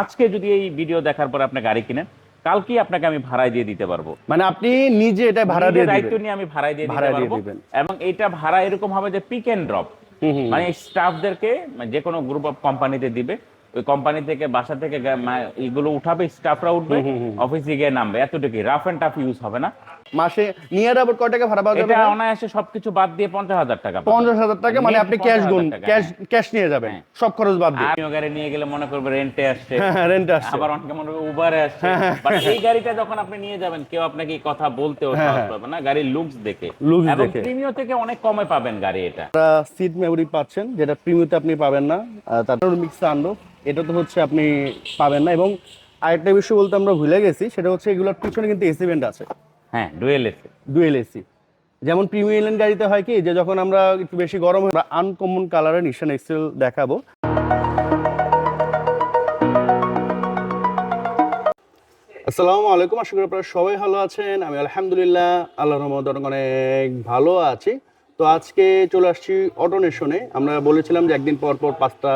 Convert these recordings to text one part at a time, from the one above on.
আজকে যদি এই ভিডিও দেখার পর আপনি গাড়ি কিনেন কালকেই আপনাকে আমি ভাড়ায় দিয়ে দিতে পারব। মানে আপনি নিজে এটা ভাড়া দিয়ে দায়িত্ব নিয়ে আমি ভাড়ায় দিয়ে দিতে পারব। এবং এইটা ভাড়া এরকম হবে যে পিক এন্ড ড্রপ। মানে স্টাফদেরকে যে কোনো গ্রুপ অফ কোম্পানিতে দিবে। ওই কোম্পানি থেকে বাসা থেকে এগুলো উঠাবে স্টাফরা উঠবে অফিসে গিয়ে নামবে। এতটুকুই। রাফ এন্ড টাফ ইউজ হবে না। মাসে নিয়ার আবার কয় টাকা ভাড়া পাওয়া যাবে এটা অনায়াসে সবকিছু বাদ দিয়ে পঞ্চাশ হাজার টাকা পাবেন। পঞ্চাশ হাজার টাকা মানে আপনি ক্যাশ 50,000 গুন ক্যাশ হ্যাঁ। ক্যাশ নিয়ে যাবেন হ্যাঁ। সব খরচ বাদ দিয়ে। আমিও গাড়ি নিয়ে গেলে মনে করবে রেন্টে আসছে। হ্যাঁ রেন্ট আসছে। আবার অনেকে মনে করবে উবারে আসছে। বাট এই গাড়িটা যখন আপনি নিয়ে যাবেন কেউ আপনাকে কথা বলতেও হ্যাঁ, সাহস হ্যাঁ। পাবে না। গাড়ির লুকস দেখে। এবং দেখে। প্রিমিয় থেকে অনেক কমে পাবেন গাড়ি এটা। সিট মেমোরি পাচ্ছেন যেটা প্রিমিয়তে আপনি পাবেন না। তারপর মিক্স আনলো এটা তো হচ্ছে আপনি পাবেন না। এবং আরেকটা বিষয় বলতে আমরা ভুলে গেছি সেটা হচ্ছে এগুলোর পিছনে কিন্তু এসি ভেন্ট আছে। হ্যাঁ ডুয়েল এসে ডুয়েল এসি যেমন প্রিমিয়াম গাড়িতে হয় কি, যে যখন আমরা একটু বেশি গরম আমরা আনকমন কালারের নিশান এক্সেল দেখাবো। আসসালামু আলাইকুম, আশা করি আপনারা সবাই ভালো আছেন। আমি আলহামদুলিল্লাহ আল্লাহ রহমত অনেক ভালো আছি। তো আজকে চলে আসছি অটোনেশনে আমরা বলেছিলাম যে একদিন পর পর পাঁচটা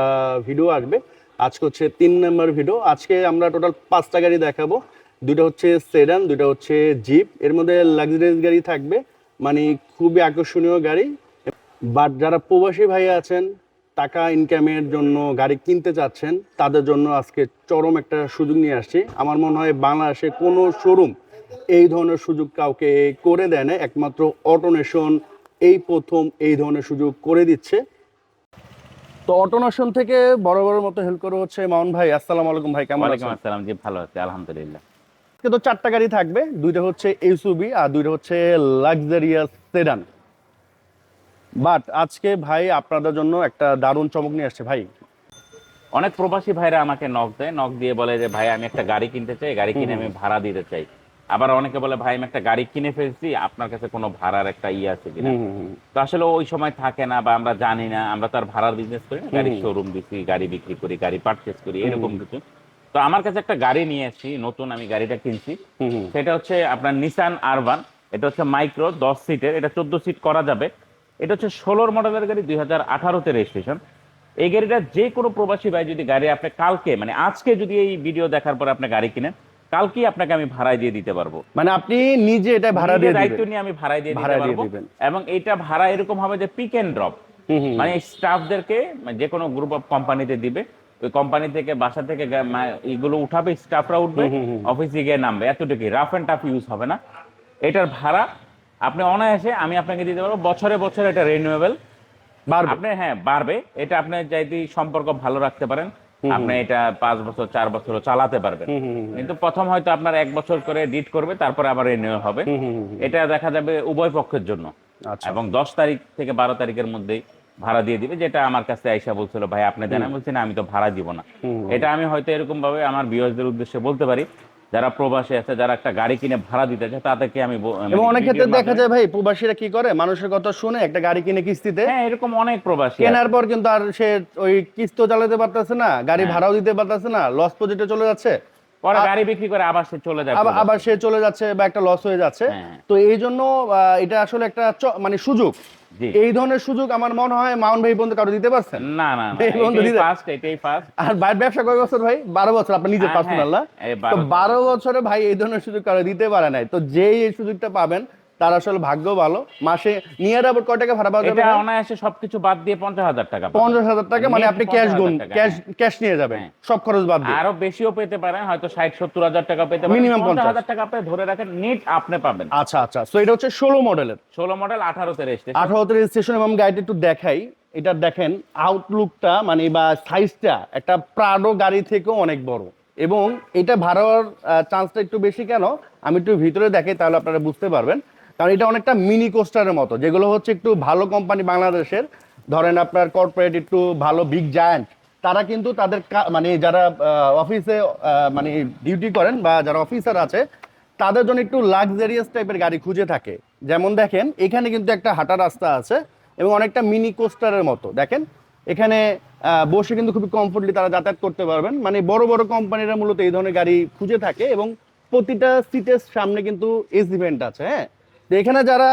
ভিডিও আসবে। আজকে হচ্ছে তিন নম্বর ভিডিও আজকে আমরা টোটাল পাঁচটা গাড়ি দেখাবো। দুটো হচ্ছে সেডান দুটো হচ্ছে জিপ এর মধ্যে লাক্সারিয়াস গাড়ি থাকবে মানে খুবই আকর্ষণীয় গাড়ি। বাট যারা প্রবাসী ভাই আছেন টাকা ইনকামের জন্য গাড়ি কিনতে চাচ্ছেন তাদের জন্য আজকে চরম একটা সুযোগ নিয়ে আসছি। আমার মনে হয় বাংলাদেশে কোনো শোরুম এই ধরনের সুযোগ কাউকে করে দেয় না একমাত্র অটোনেশন এই প্রথম এই ধরনের সুযোগ করে দিচ্ছে। তো অটোনেশন থেকে বড় বড় মতো হেল্প করে হচ্ছে মামুন ভাই। আসসালামু আলাইকুম ভাই কেমন আছেন? আসসালাম জি ভালো আছে আলহামদুলিল্লাহ। আজকে তো চারটা গাড়ি থাকবে দুইটা হচ্ছে এসইউবি আর দুইটা হচ্ছে লাক্সারিয়াস সেডান বাট আজকে ভাই আপনাদের জন্য একটা দারুণ চমক নিয়ে আসছে। ভাই অনেক প্রবাসী ভাইরা আমাকে নক দেয় নক দিয়ে বলে যে ভাই আমি একটা গাড়ি কিনতে চাই গাড়ি কিনে আমি ভাড়া দিতে চাই। আবার অনেকে বলে ভাই আমি একটা গাড়ি কিনে ফেলছি আপনার কাছে কোনো ভাড়ার একটা ইয়ে আছে কিনা? তো আসলে ওই সময় থাকে না বা আমরা জানি না আমরা তো আর ভাড়ার বিজনেস করি না গাড়ির শোরুম দিচ্ছি গাড়ি বিক্রি করি গাড়ি পারচেস করি এরকম কিছু। তো আমার কাছে একটা গাড়ি নিয়ে এসেছি নতুন আমি গাড়িটা কিনছি। সেটা হচ্ছে আপনার নিসান আরবান এটা হচ্ছে মাইক্রো দশ সিটের এটা চোদ্দ সিট করা যাবে। এটা হচ্ছে ষোলোর মডেলের গাড়ি দুই হাজার আঠারোতে রেজিস্ট্রেশন এই গাড়িটা যে কোনো প্রবাসী ভাই যদি গাড়ি আপনি কালকে মানে আজকে যদি এই ভিডিও দেখার পর আপনি গাড়ি কিনেন কালকেই আপনাকে আমি ভাড়ায় দিয়ে দিতে পারব। মানে আপনি নিজে এটা ভাড়া দিয়ে দায়িত্ব নিয়ে আমি ভাড়ায় দিয়ে দিতে ভাড়ায় দিয়ে পারব। দিবেন। এবং এটা ভাড়া এরকম হবে যে পিক এন্ড ড্রপ। মানে স্টাফদেরকে যে কোনো গ্রুপ অফ কোম্পানিতে দিবে। ওই কোম্পানি থেকে বাসা থেকে এগুলো উঠাবে স্টাফরা উঠবে অফিসে গিয়ে নামবে। এতটুকুই। রাফ এন্ড টাফ ইউজ হবে না। এটার ভাড়া আপনি অনায়াসে আমি আপনাকে দিতে পারব বছরে বছরে এটা রিনিউয়েবল বাড়বে। আপনি হ্যাঁ বাড়বে। এটা আপনি যদি সম্পর্ক ভালো রাখতে পারেন আপনি এটা পাঁচ বছর চার বছরও চালাতে পারবেন। কিন্তু প্রথম হয়তো আপনার এক বছর করে ডিট করবে তারপরে আবার রিনিউ হবে। এটা দেখা যাবে উভয় পক্ষের জন্য। আচ্ছা। এবং দশ তারিখ থেকে বারো তারিখের মধ্যেই ভাড়া দিয়ে দিবে যেটা আমার কাছে আইসা বলছিল ভাই আপনি দেন। আমি বলছি না আমি তো ভাড়া দিব না। এটা আমি হয়তো এরকম ভাবে আমার বিয়সদের উদ্দেশ্যে বলতে পারি। যারা প্রবাসী আছে যারা একটা গাড়ি কিনে ভাড়া দিতে চায় তাদেরকে আমি এবং মানে অনেক ক্ষেত্রে দেখা যায় ভাই প্রবাসীরা কি করে? মানুষের কথা শুনে একটা গাড়ি কিনে কিস্তিতে হ্যাঁ এরকম অনেক প্রবাসী কেনার পর কিন্তু আর সে ওই কিস্ত চালাতে পারতেছে না গাড়ি হ্যাঁ। ভাড়াও দিতে পারতেছে না লস প্রজেক্টে চলে যাচ্ছে। পরে গাড়ি বিক্রি করে আবার সে চলে যাবে আবার সে চলে যাচ্ছে বা একটা লস হয়ে যাচ্ছে। হ্যাঁ। তো এই জন্য এটা আসলে একটা মানে সুযোগ। এই ধরনের সুযোগ আমার মনে হয় মাউন্ট ভাই পর্যন্ত কারও দিতে পারছেন? না না বন্ধু ফার্স্ট এটাই ফার্স্ট আর ব্যবসা কয় বছর ভাই? বারো বছর আপনি নিজে পার্সোনাল না? হ্যাঁ, তো বারো বারো বছরে ভাই এই ধরনের সুযোগ কারও দিতে পারে নাই। তো যেই এই সুযোগটা পাবেন তার আসলে ভাগ্য ভালো। মাসে নিয়ার আবার কয় টাকা ভাড়া পাওয়া যাবে এটা অনায়াসে সবকিছু বাদ দিয়ে পঞ্চাশ হাজার টাকা পাবেন। পঞ্চাশ হাজার টাকা মানে আপনি ক্যাশ 50,000 গুন ক্যাশ। ক্যাশ নিয়ে যাবেন হ্যাঁ। সব খরচ বাদ দিয়ে। আরও বেশিও পেতে পারেন হয়তো ষাট সত্তর হাজার টাকা পেতে পারেন। পঞ্চাশ 50,000 হাজার টাকা আপনি ধরে রাখেন নেট আপনি পাবেন। আচ্ছা আচ্ছা। তো এটা হচ্ছে ষোলো মডেলের। ষোলো মডেল আঠারোতে রেজিস্ট্রেশন আঠারোতে রেজিস্ট্রেশন এবং গাড়িটা একটু দেখাই। এটা দেখেন আউটলুকটা মানে বা সাইজটা একটা প্রাডো গাড়ি থেকেও অনেক বড়। এবং এটা ভাড়ার চান্সটা একটু বেশি কেন? আমি একটু ভিতরে দেখাই তাহলে আপনারা বুঝতে পারবেন। কারণ এটা অনেকটা মিনি কোস্টারের মতো, যেগুলো হচ্ছে একটু ভালো কোম্পানি বাংলাদেশের। ধরেন আপনার কর্পোরেট একটু ভালো বিগ জায়ান্ট তারা কিন্তু তাদের মানে যারা অফিসে মানে ডিউটি করেন বা যারা অফিসার আছে, তাদের জন্য একটু লাক্সারিয়াস টাইপের গাড়ি খুঁজে থাকে। যেমন দেখেন, এখানে কিন্তু একটা হাঁটা রাস্তা আছে এবং অনেকটা মিনি কোস্টারের মতো। দেখেন, এখানে বসে কিন্তু খুবই কমফোর্টলি তারা যাতায়াত করতে পারবেন। মানে বড় বড় কোম্পানিরা মূলত এই ধরনের গাড়ি খুঁজে থাকে এবং প্রতিটা সিটের সামনে কিন্তু এসি ভেন্ট আছে হ্যাঁ? এখানে যারা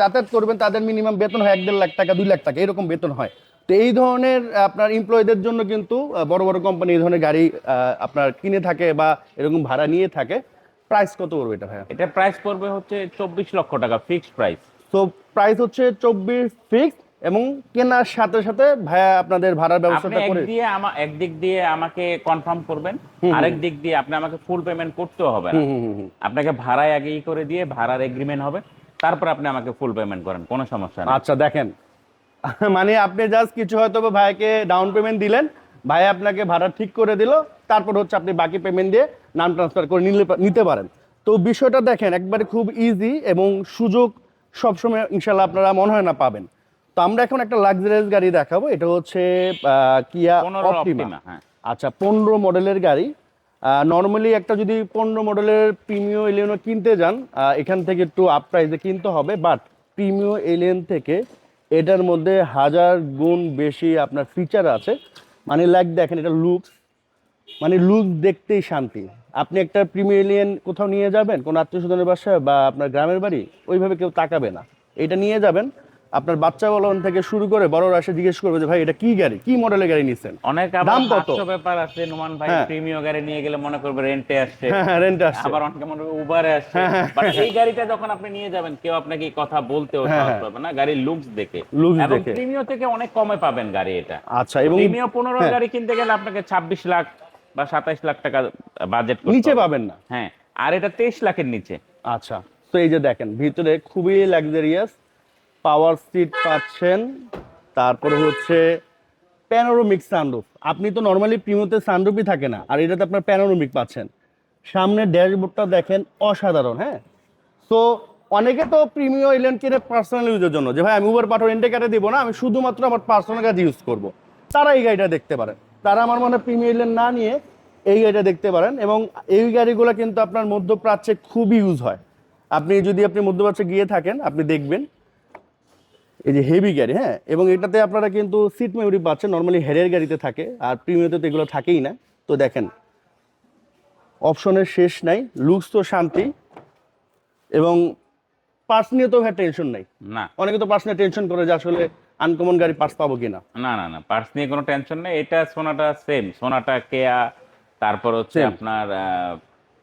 যাতায়াত করবেন তাদের মিনিমাম বেতন হয় এক দেড় লাখ টাকা দুই লাখ টাকা এরকম বেতন হয়। তো এই ধরনের আপনার এমপ্লয়ীদের জন্য কিন্তু বড় বড় কোম্পানি এই ধরনের গাড়ি আপনার কিনে থাকে বা এরকম ভাড়া নিয়ে থাকে। প্রাইস কত পড়বে এটা ভাইয়া? এটা প্রাইস পড়বে হচ্ছে চব্বিশ লক্ষ টাকা ফিক্সড প্রাইস তো প্রাইস হচ্ছে চব্বিশ ফিক্স এবং কেনার সাথে সাথে ভাইয়া আপনাদের ভাড়ার ব্যবস্থাটা করে দিয়ে আমা একদিক দিয়ে আমাকে কনফার্ম করবেন আরেক দিক দিয়ে আপনি আমাকে ফুল পেমেন্ট করতে হবে না। আপনাকে ভাড়ায় আগেই করে দিয়ে ভাড়ার এগ্রিমেন্ট হবে। তারপর আপনি আমাকে ফুল পেমেন্ট করেন কোনো সমস্যা নেই। আচ্ছা দেখেন। মানে আপনি জাস্ট কিছু হয়তো ভাইকে ডাউন পেমেন্ট দিলেন ভাই আপনাকে ভাড়া ঠিক করে দিল তারপর হচ্ছে আপনি বাকি পেমেন্ট দিয়ে নাম ট্রান্সফার করে নিতে পারেন। তো বিষয়টা দেখেন একবারে খুব ইজি এবং সুযোগ সবসময় ইনশাল্লাহ আপনারা মনে হয় না পাবেন। তো আমরা এখন একটা লাক্সারিয়াস গাড়ি দেখাবো এটা হচ্ছে কিয়া অপটিমা অপটিমা হ্যাঁ। আচ্ছা পনেরো মডেলের গাড়ি। নর্মালি একটা যদি পনেরো মডেলের প্রিমিও এলিয়নও কিনতে যান এখান থেকে একটু আপ প্রাইসে কিনতে হবে বাট প্রিমিও এলিয়ন থেকে এটার মধ্যে হাজার গুণ বেশি আপনার ফিচার আছে। মানে লাইক দেখেন, এটা লুকস মানে লুক দেখতেই শান্তি। আপনি একটা প্রিমিও এলিয়ন কোথাও নিয়ে যাবেন, কোনো আত্মীয় স্বজনের বাসায় বা আপনার গ্রামের বাড়ি, ওইভাবে কেউ তাকাবে না। এটা নিয়ে যাবেন আপনার বাচ্চা বলন থেকে শুরু করে বড়রা এসে জিজ্ঞেস করবে যে ভাই এটা কি গাড়ি? কি মডেলের গাড়ি নিচ্ছেন অনেক দাম কত? ব্যাপার আছে নোমান ভাই হ্যাঁ। প্রিমিয় গাড়ি নিয়ে গেলে মনে করবে রেন্টে আসছে। হ্যাঁ হ্যাঁ রেন্ট আসছে। আবার অনেকে মনে করবে উবারে আসছে। হ্যাঁ, বাট এই গাড়িটা যখন আপনি নিয়ে যাবেন কেউ আপনাকে কথা বলতেও হ্যাঁ, সাহস হ্যাঁ। পাবে না। গাড়ির লুকস দেখে। এবং দেখে। প্রিমিয় থেকে অনেক কমে পাবেন গাড়ি এটা। আচ্ছা এবং প্রিমিয় পনেরো হ্যাঁ। গাড়ি কিনতে গেলে আপনাকে ছাব্বিশ লাখ বা সাতাইশ লাখ টাকা বাজেট নিচে পাবেন না। হ্যাঁ আর এটা তেইশ লাখের নিচে। আচ্ছা তো এই যে দেখেন ভিতরে খুবই লাক্সারিয়াস পাওয়ার সিট পাচ্ছেন। তারপরে হচ্ছে প্যানোরমিক সানরুফ আপনি তো নর্মালি প্রিমিওতে সানরুফই থাকে না, আর এটাতে আপনার প্যানোরমিক পাচ্ছেন। সামনে ড্যাশবোর্ডটা দেখেন অসাধারণ হ্যাঁ? সো অনেকে তো প্রিমিও ইলেন কিনে পার্সোনাল ইউজের জন্য, যে ভাই আমি উবার পাঠাও রেন্টে কাটে দিব না, আমি শুধুমাত্র আমার পার্সোনাল কাজ ইউজ করব। তারা এই গাড়িটা দেখতে পারেন। তারা আমার মনে হয় প্রিমিও ইলেন না নিয়ে এই গাড়িটা দেখতে পারেন, এবং এই গাড়িগুলো কিন্তু আপনার মধ্যপ্রাচ্যে খুবই ইউজ হয়। আপনি যদি আপনি মধ্যপ্রাচ্যে গিয়ে থাকেন, আপনি দেখবেন এই যে হেভি গাড়ি হ্যাঁ? এবং এটাতে আপনারা কিন্তু সিট মেমোরি পাচ্ছেন। নর্মালি হেডের গাড়িতে থাকে আর প্রিমিয়াতে তো এগুলো থাকেই না। তো দেখেন অপশনের শেষ নাই লুকস তো শান্তি এবং পার্স নিয়ে তো টেনশন নাই। না। অনেকে তো পার্স নিয়ে টেনশন করে যে আসলে আনকমন গাড়ি পার্স পাবো কিনা। না না না পার্স নিয়ে কোনো টেনশন নেই। এটা সোনাটা সেম সোনাটা কেয়া তারপর হচ্ছে আপনার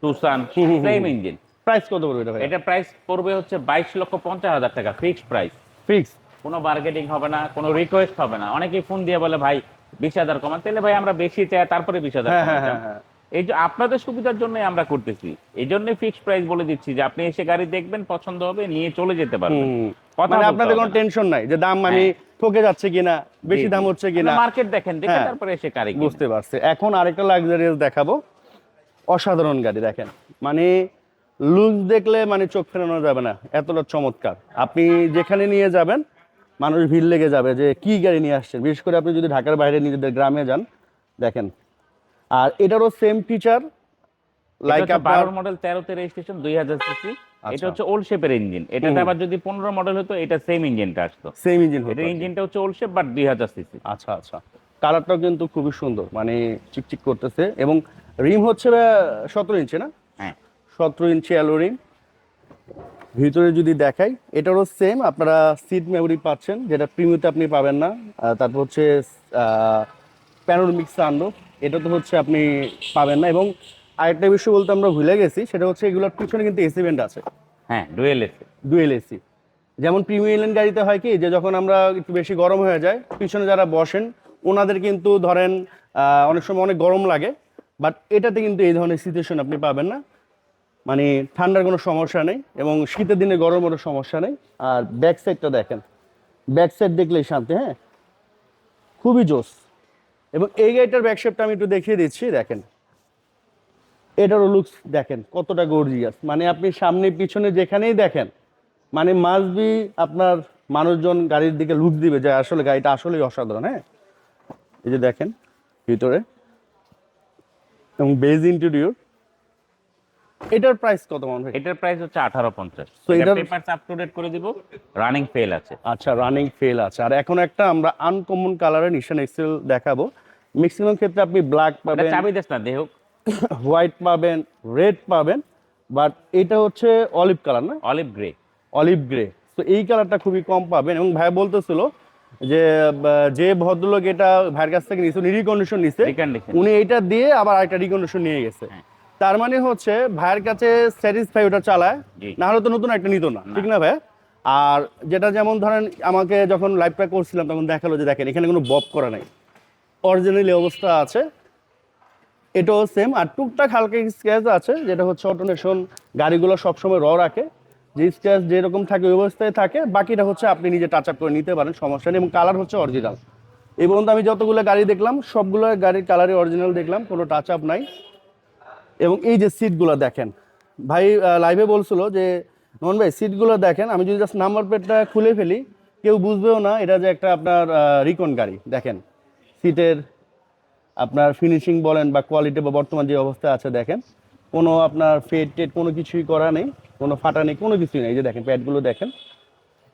টুসান সেম ইঞ্জিন প্রাইস কত পড়বে এটা এটা প্রাইস পড়বে হচ্ছে বাইশ লক্ষ পঞ্চাশ হাজার টাকা ফিক্সড প্রাইস ফিক্স কোনো বার্গেটিং হবে না কোনো রিকোয়েস্ট হবে না। অনেকেই ফোন দিয়ে বলে ভাই বিশ হাজার কমান। তাহলে ভাই আমরা বেশি চাই তারপরে বিশ হাজার হ্যাঁ হ্যাঁ। হ্যাঁ এই যে আপনাদের সুবিধার জন্য আমরা করতেছি। এই জন্য ফিক্সড প্রাইস বলে দিচ্ছি যে আপনি এসে গাড়ি দেখবেন পছন্দ হবে নিয়ে চলে যেতে পারবেন। মানে আপনাদের কোনো টেনশন নাই যে দাম আমি ঠকে যাচ্ছে কিনা বেশি দাম হচ্ছে কিনা। মার্কেট দেখেন দেখে। তারপরে এসে গাড়ি। বুঝতে পারছি। এখন আরেকটা লাক্সারিয়াস দেখাবো। অসাধারণ গাড়ি দেখেন। মানে লুজ দেখলে মানে চোখ ফেরানো যাবে না। এতটা চমৎকার। আপনি যেখানে নিয়ে যাবেন মানুষ ভিড় লেগে যাবে যে কি গাড়ি নিয়ে আসছেন? বিশেষ করে আপনি যদি ঢাকার বাইরে নিজেদের গ্রামে যান দেখেন। আর এটারও সেম ফিচার লাইক এটা আপনার মডেল তেরোতে রেজিস্ট্রেশন দুই হাজার সিসি এটা। হচ্ছে ওল্ড শেপের ইঞ্জিন এটাতে আবার যদি পনেরো মডেল হতো এটা সেম ইঞ্জিনটা আসতো। সেম ইঞ্জিন এটার ইঞ্জিনটা হচ্ছে ওল্ড শেপ বাট দুই হাজার সিসি আচ্ছা আচ্ছা। কালারটাও কিন্তু খুবই সুন্দর মানে চিকচিক করতেছে। এবং রিম হচ্ছে সতেরো ইঞ্চি না? হ্যাঁ। সতেরো ইঞ্চি অ্যালো রিম ভিতরে যদি দেখাই এটারও সেম আপনারা সিট মেমোরি পাচ্ছেন যেটা প্রিমিওতে আপনি পাবেন না। তারপর হচ্ছে প্যানোরমিক সানরুফ এটা তো হচ্ছে আপনি পাবেন না। এবং আরেকটা বিষয় বলতে আমরা ভুলে গেছি সেটা হচ্ছে এগুলোর পিছনে কিন্তু এসি ভেন্ট আছে। হ্যাঁ ডুয়েল এসে ডুয়েল এসি যেমন প্রিমিয়াম গাড়িতে হয় কি যে যখন আমরা একটু বেশি গরম হয়ে যায় পিছনে যারা বসেন ওনাদের কিন্তু ধরেন অনেক সময় অনেক গরম লাগে বাট এটাতে কিন্তু এই ধরনের সিচুয়েশন আপনি পাবেন না। মানে ঠান্ডার কোনো সমস্যা নেই এবং শীতের দিনে গরমেরও সমস্যা নেই। আর ব্যাক সাইডটা দেখেন। ব্যাক সাইড দেখলেই শান্তি হ্যাঁ? খুবই জোস। এবং এই গাড়িটার ব্যাক শেপটা আমি একটু দেখিয়ে দিচ্ছি, দেখেন। এটারও লুকস দেখেন, কতটা গর্জিয়াস মানে আপনি সামনে পিছনে যেখানেই দেখেন মানে মাস্ট বি আপনার মানুষজন গাড়ির দিকে লুক দিবে যে আসলে গাড়িটা আসলেই অসাধারণ হ্যাঁ? এই যে দেখেন, ভিতরে। এবং বেজ ইন্টেরিয়র এটার প্রাইস কত মান ভাই? এটার প্রাইস হচ্ছে আঠারো পঞ্চাশ। So এটার- পেপারস আপ টু ডেট করে দিব রানিং ফেল আছে। আচ্ছা রানিং ফেল আছে। আর এখন একটা আমরা আনকমন কালারের নিশান এক্সেল দেখাবো। ম্যাক্সিমাম ক্ষেত্রে আপনি ব্ল্যাক পাবেন চাবি দেস না দেহ হোয়াইট পাবেন রেড পাবেন বাট এটা হচ্ছে অলিভ কালার না? অলিভ গ্রে অলিভ গ্রে তো এই কালারটা খুবই কম পাবেন এবং ভাই বলতেছিল যে যে ভদ্রলোক এটা ভাইয়ের কাছ থেকে নিচ্ছে উনি রিকন্ডিশন Recondition। উনি এটা দিয়ে আবার আরেকটা রিকন্ডিশন নিয়ে গেছে। হ্যাঁ। তার মানে হচ্ছে ভাইয়ের কাছে স্যাটিসফাই ওটা চালায় না হলে তো নতুন একটা নিত না ঠিক না ভাই? আর যেটা যেমন ধরেন আমাকে যখন লাইভটা করছিলাম তখন দেখাল যে দেখেন এখানে কোনো বব করা নাই। অরিজিনালি অবস্থা আছে এটাও সেম আর টুকটাক হালকা স্ক্র্যাচ আছে যেটা হচ্ছে অটোনেশন গাড়িগুলো সবসময় র রাখে। যে স্ক্র্যাচ যেরকম থাকে ওই অবস্থায় থাকে। বাকিটা হচ্ছে আপনি নিজে টাচ আপ করে নিতে পারেন সমস্যা নেই। এবং কালার হচ্ছে অরিজিনাল এই পর্যন্ত আমি যতগুলো গাড়ি দেখলাম সবগুলো গাড়ির কালারই অরিজিনাল দেখলাম কোনো টাচ আপ নাই। এবং এই যে সিটগুলো দেখেন ভাই লাইভে বলছিল যে মোহন ভাই সিটগুলো দেখেন আমি যদি জাস্ট নাম্বার প্লেটটা খুলে ফেলি কেউ বুঝবেও না এটা যে একটা আপনার রিকন গাড়ি দেখেন। সিটের আপনার ফিনিশিং বলেন বা কোয়ালিটি বা বর্তমান যে অবস্থা আছে দেখেন। কোনো আপনার ফেড টেড কোনো কিছুই করা নেই কোনো ফাটা নেই কোনো কিছুই নেই। যে দেখেন প্যাডগুলো দেখেন।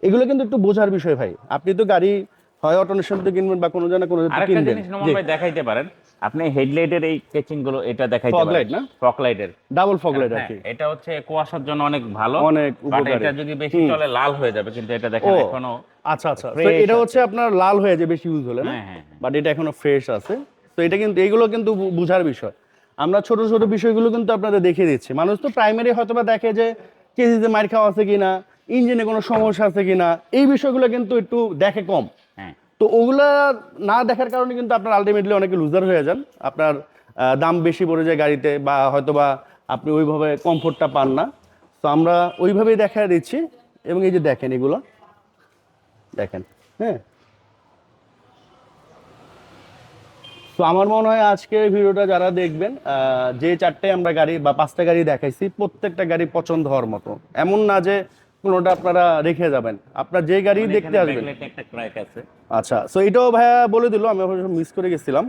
এগুলো কিন্তু একটু বোঝার বিষয় ভাই। আপনি তো গাড়ি হয় অটোনেশন থেকে কিনবেন বা কোনো জায়গায় কোনো কিনবেন। জিনিস দেখাইতে পারেন আপনি হেডলাইটের এই কেচিংগুলো এটা Fog পারেন। light না? ফগ লাইটের ডাবল ফগলাইট আর কি এটা হচ্ছে কুয়াশার জন্য অনেক ভালো অনেক উপকারী। এটা যদি বেশি চলে লাল হয়ে যাবে কিন্তু এটা দেখেন এখনও আচ্ছা আচ্ছা। তো এটা হচ্ছে আপনার লাল হয়ে যায় বেশি ইউজ হলে না? হ্যাঁ, হ্যাঁ, হ্যাঁ। বাট এটা এখনও ফ্রেশ আছে। তো এটা কিন্তু এগুলো কিন্তু বুঝার বিষয়। আমরা ছোট ছোট বিষয়গুলো কিন্তু আপনাদের দেখিয়ে দিচ্ছি। মানুষ তো প্রাইমারি হয়তো বা দেখে যে কেজিতে মার খাওয়া আছে কিনা ইঞ্জিনে কোনো সমস্যা আছে কিনা এই বিষয়গুলো কিন্তু একটু দেখে কম। হ্যাঁ তো ওগুলা না দেখার কারণে কিন্তু আপনার আলটিমেটলি অনেকে লুজার হয়ে যান। আপনার দাম বেশি পড়ে যায় গাড়িতে বা হয়তো বা আপনি ওইভাবে কমফোর্টটা পান না। তো আমরা ওইভাবেই দেখা দিচ্ছি এবং এই যে দেখেন এগুলো। দেখেন হ্যাঁ। তো আমার মনে হয় আজকের ভিডিওটা যারা দেখবেন যে চারটে আমরা গাড়ি বা পাঁচটা গাড়ি দেখাইছি, প্রত্যেকটা গাড়ি পছন্দ হওয়ার মতো। এমন না যে কোনোটা আপনারা রেখে যাবেন। আপনার যে গাড়ি দেখতে আসবেন। আচ্ছা সো এটাও ভাইয়া বলে দিল আমি মিস করে গেছিলাম।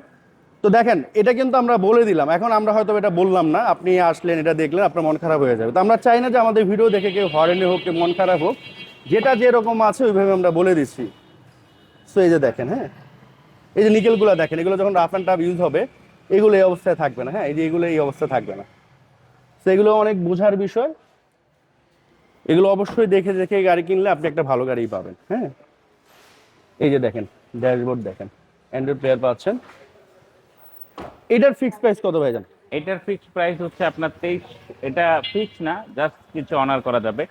তো দেখেন এটা কিন্তু আমরা বলে দিলাম। এখন আমরা হয়তো এটা বললাম না আপনি আসলেন এটা দেখলেন আপনার মন খারাপ হয়ে যাবে। তো আমরা চাই না যে আমাদের ভিডিও দেখে কেউ হরেনে হোক কেউ মন খারাপ হোক। যেটা যেরকম আছে ওইভাবে আমরা বলে দিচ্ছি। সো এই যে দেখেন হ্যাঁ? এই যে নিকেলগুলো দেখেন এগুলো যখন রাফ অ্যান্ড টাফ ইউজ হবে এগুলো এই অবস্থায় থাকবে না হ্যাঁ? এই যে এগুলো এই অবস্থায় থাকবে না। তো এগুলো অনেক বোঝার বিষয়। এগুলো অবশ্যই দেখে দেখে গাড়ি কিনলে আপনি একটা ভালো গাড়ি পাবেন হ্যাঁ? এই যে দেখেন ড্যাশবোর্ড দেখেন অ্যান্ড্রয়েড প্লেয়ার পাচ্ছেন। এটার ফিক্স প্রাইস কত ভাই জান এটার ফিক্স প্রাইস হচ্ছে আপনার তেইশ এটা ফিক্স না জাস্ট কিছু অনার করা যাবে।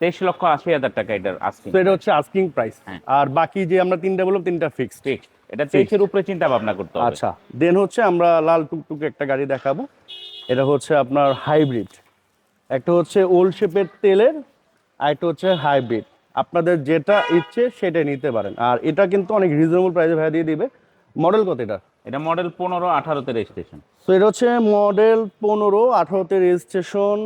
তেইশ লক্ষ আশি হাজার টাকা এটার আস্কিং এটা হচ্ছে আস্কিং প্রাইস হ্যাঁ। আর বাকি যে আমরা তিনটা বললাম তিনটা ফিক্সড ফিক্স এটা তেইশের উপরে চিন্তা ভাবনা করতে হবে। আচ্ছা দেন হচ্ছে আমরা লাল টুকটুক একটা গাড়ি দেখাবো। এটা হচ্ছে আপনার হাইব্রিড একটা হচ্ছে ওল্ড শেপের তেলের আর একটা হচ্ছে হাইব্রিড আপনাদের যেটা ইচ্ছে সেটা নিতে পারেন। আর এটা কিন্তু অনেক রিজনেবল প্রাইসে ভাইয়া দিয়ে দিবে। মডেল কত এটা? এটা মডেল পনেরো আঠারোতে রেজিস্ট্রেশন তো এটা হচ্ছে মডেল পনেরো আঠারোতে রেজিস্ট্রেশন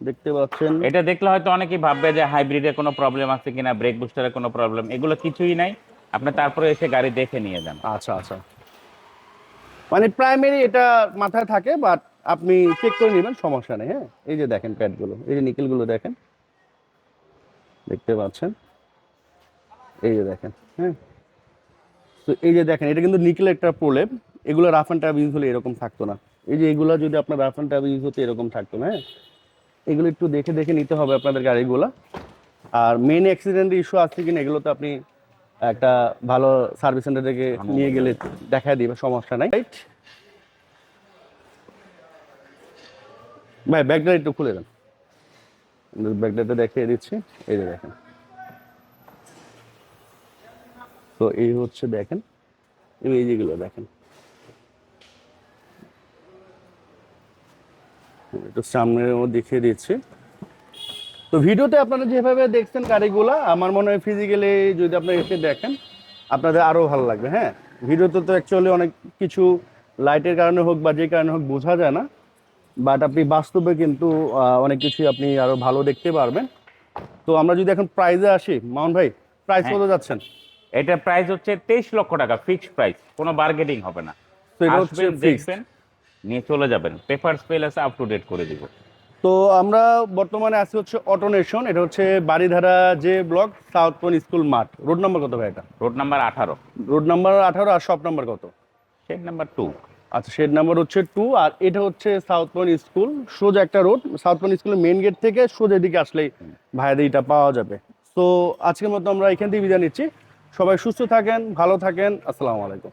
দেখতে পাচ্ছেন। এটা দেখলে হয়তো অনেকেই ভাববে যে হাইব্রিডে কোনো প্রবলেম আছে কিনা ব্রেক বুস্টারে কোনো প্রবলেম এগুলো কিছুই নাই। আপনি তারপরে এসে গাড়ি দেখে নিয়ে যান। আচ্ছা আচ্ছা। মানে প্রাইমারি এটা মাথায় থাকে বাট আপনি চেক করে নেবেন সমস্যা নেই হ্যাঁ? এই যে দেখেন প্যাডগুলো এই যে নিকেলগুলো দেখেন। দেখতে পাচ্ছেন? এই যে দেখেন হ্যাঁ? তো এই যে দেখেন এটা কিন্তু নিকেল একটা প্রলেপ। এগুলো রাফ অ্যান্ড টাফ ইউজ হলে এরকম থাকতো না। এই যে এগুলো যদি আপনার রাফ অ্যান্ড টাফ ইউজ হতো এরকম থাকতো না হ্যাঁ? এগুলো একটু দেখে দেখে নিতে হবে আপনাদের গাড়িগুলো। আর মেন অ্যাক্সিডেন্ট ইস্যু আছে কিনা এগুলো তো আপনি একটা ভালো সার্ভিস সেন্টার থেকে নিয়ে গেলে দেখা দিবে সমস্যা নাই। রাইট ভাই ব্যাগটা একটু খুলে দেন। ব্যাগটাতে দেখিয়ে দিচ্ছি। এই যে দেখেন। তো এই হচ্ছে দেখেন, এই যেগুলো দেখেন। একটু সামনে দেখিয়ে দিচ্ছি। তো ভিডিওতে আপনারা যেভাবে দেখছেন গাড়িগুলো, আমার মনে হয় ফিজিক্যালি যদি আপনারা এসে দেখেন, আপনাদের আরও ভালো লাগবে হ্যাঁ? ভিডিওতে তো অ্যাকচুয়ালি অনেক কিছু লাইটের কারণে হোক বা যে কারণে হোক বোঝা যায় না। বাট আপনি বাস্তবে কিন্তু অনেক কিছুই আপনি আরও ভালো দেখতে পারবেন। তো আমরা যদি এখন প্রাইজে আসি মাউন ভাই প্রাইস কত যাচ্ছেন? এটা প্রাইস হচ্ছে তেইশ লক্ষ টাকা ফিক্সড প্রাইস কোনো বার্গেটিং হবে না। তো এটা হচ্ছে আসবেন, দেখবেন নিয়ে চলে যাবেন। পেপার স্পেল আছে আপ টু ডেট করে দিব। তো আমরা বর্তমানে আছি হচ্ছে অটোনেশন এটা হচ্ছে বাড়িধারা যে ব্লক সাউথ পয়েন্ট স্কুল মাঠ রোড নাম্বার কত ভাই এটা? রোড নাম্বার আঠারো। রোড নাম্বার আঠারো আর শপ নাম্বার কত? শেড নাম্বার টু আচ্ছা শেড নাম্বার হচ্ছে টু, আর এটা হচ্ছে সাউথ পয়েন্ট স্কুল। সোজা একটা রোড সাউথ পয়েন্ট স্কুলের মেন গেট থেকে সোজা এদিকে আসলেই ভাইয়াদের এটা পাওয়া যাবে। তো আজকের মতো আমরা এখান থেকে বিদায় নিচ্ছি। সবাই সুস্থ থাকেন, ভালো থাকেন, আসসালামু আলাইকুম।